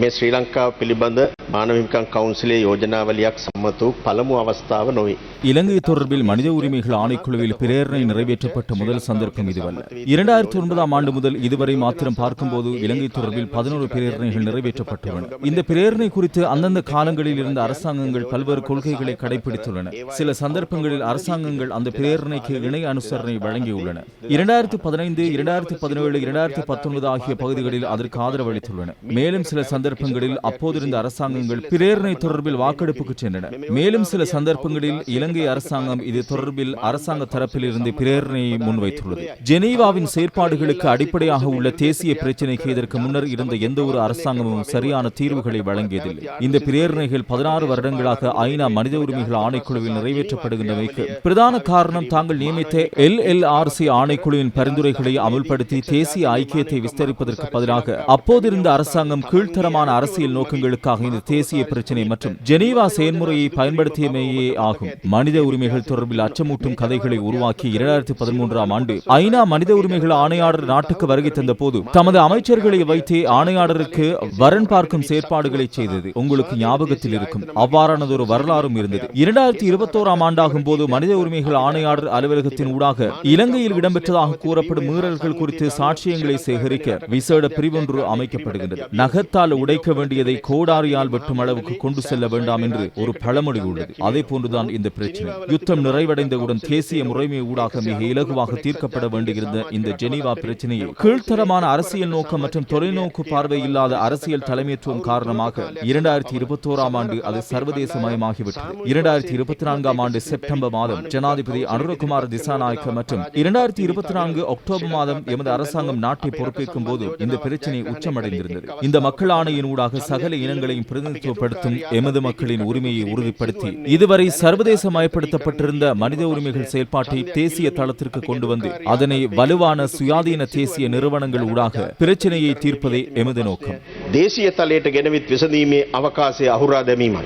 මේ ශ්‍රී ලංකාව පිළිබඳ මානව හිමිකම් කවුන්සිලේ යෝජනාවලියක් සම්මත වූ පළමු අවස්ථාව නොවේ. இலங்கை தொடர்பில் மனித உரிமைகள் ஆணைக்குழுவில் பிரேரணை நிறைவேற்றப்பட்ட முதல் சந்தர்ப்பம் இதுவல்ல இரண்டாயிரத்தி ஒன்பதாம் ஆண்டு முதல் இதுவரை மாத்திரம் பார்க்கும்போது இலங்கை தொடர்பில் பதினோரு பிரேரணைகள் நிறைவேற்றப்பட்டுள்ளன இந்த பிரேரணை குறித்து அந்தந்த காலங்களில் இருந்த அரசாங்கங்கள் பல்வேறு கொள்கைகளை கடைபிடித்துள்ளன சில சந்தர்ப்பங்களில் அரசாங்கங்கள் அந்த பிரேரணைக்கு இணை அனுசரணை வழங்கியுள்ளன இரண்டாயிரத்தி பதினைந்து இரண்டாயிரத்தி பதினேழு இரண்டாயிரத்தி பத்தொன்பது ஆகிய பகுதிகளில் அதற்கு ஆதரவு அளித்துள்ளன மேலும் சில சந்தர்ப்பங்களில் அப்போதிருந்த அரசாங்கங்கள் பிரேரணை தொடர்பில் வாக்கெடுப்புக்கு சென்றன. மேலும் சில சந்தர்ப்பங்களில் இலங்கை அரசாங்கம் இது தொடர்பில் அரசாங்க தரப்பில் இருந்து பிரேரணையை முன்வைத்துள்ளது. ஜெனீவாவின் செயற்பாடுகளுக்கு அடிப்படையாக உள்ள தேசிய பிரச்சினைக்கு இதற்கு முன்னர் இருந்த எந்த ஒரு அரசாங்கமும் சரியான தீர்வுகளை வழங்கியதில்லை. இந்த பிரேரணைகள் பதினாறு வருடங்களாக ஐநா மனித உரிமைகள் ஆணைக்குழுவில் நிறைவேற்றப்படுகின்றமைக்கு பிரதான காரணம் தாங்கள் நியமித்த எல் எல் ஆர் சி ஆணைக்குழுவின் பரிந்துரைகளை அமுல்படுத்தி தேசிய ஐக்கியத்தை விஸ்தரிப்பதற்கு பதிலாக அப்போதிருந்த அரசாங்கம் கீழ்த்தரமாக தீவிரமான அரசியல் நோக்கங்களுக்காக இந்த தேசிய பிரச்சினை மற்றும் ஜெனீவா செயல்முறையை பயன்படுத்தியமையே ஆகும். மனித உரிமைகள் தொடர்பில் அச்சமூட்டும் கதைகளை உருவாக்கி இரண்டாயிரத்தி பதிமூன்றாம் ஆண்டு ஐநா மனித உரிமைகள் ஆணையாளர் நாட்டுக்கு வருகை தந்த போது தமது அமைச்சர்களை வைத்தே ஆணையாளருக்கு வரன் பார்க்கும் செயற்பாடுகளை செய்தது உங்களுக்கு ஞாபகத்தில் இருக்கும். அவ்வாறானதொரு வரலாறும் இருந்தது. இரண்டாயிரத்தி இருபத்தோராம் ஆண்டாகும் போது மனித உரிமைகள் ஆணையாளர் அலுவலகத்தின் ஊடாக இலங்கையில் இடம்பெற்றதாக கூறப்படும் மீறல்கள் குறித்து சாட்சியங்களை சேகரிக்க விசேட பிரிவொன்று அமைக்கப்படுகின்றது. நகத்தால் உடைக்க வேண்டியதை கோடாரியால் வெட்டும் அளவுக்கு கொண்டு செல்ல வேண்டாம் என்று ஒரு பழமொழி உள்ளது. அதே போன்றுதான் இந்த பிரச்சனை. யுத்தம் நிறைவடைந்தவுடன் தேசிய முறைமை ஊடாக மிக இலகுவாக தீர்க்கப்பட வேண்டியிருந்த இந்த ஜெனீவா பிரச்சனையை கீழ்த்தரமான அரசியல் நோக்கம் மற்றும் தொலைநோக்கு பார்வை இல்லாத அரசியல் தலைமைத்துவம் காரணமாக இரண்டாயிரத்தி இருபத்தோராம் ஆண்டு அது சர்வதேசமயமாகிவிட்டது. இரண்டாயிரத்தி இருபத்தி நான்காம் ஆண்டு செப்டம்பர் மாதம் ஜனாதிபதி அனுரகுமார் திசாநாயக்க மற்றும் இரண்டாயிரத்தி இருபத்தி நான்கு அக்டோபர் மாதம் எமது அரசாங்கம் நாட்டை பொறுப்பேற்கும் போது இந்த பிரச்சனை உச்சமடைந்திருந்தது. இந்த மக்கள் ஆணையின் ஊடாக சகல இனங்களையும் பிரதிநிதித்துவப்படுத்தும் எமது மக்களின் உரிமையை உறுதிப்படுத்தி இதுவரை சர்வதேசமயப்படுத்தப்பட்டிருந்த மனித உரிமைகள் செயல்பாட்டை தேசிய தளத்திற்கு கொண்டு வந்து அதனை வலுவான சுயாதீன தேசிய நிறுவனங்கள் ஊடாக பிரச்சனையை தீர்ப்பதே எமது நோக்கம் දේශීය තලයට ගෙනවිත් විසඳීමේ අවකාශය අහුරා දැමීමයි.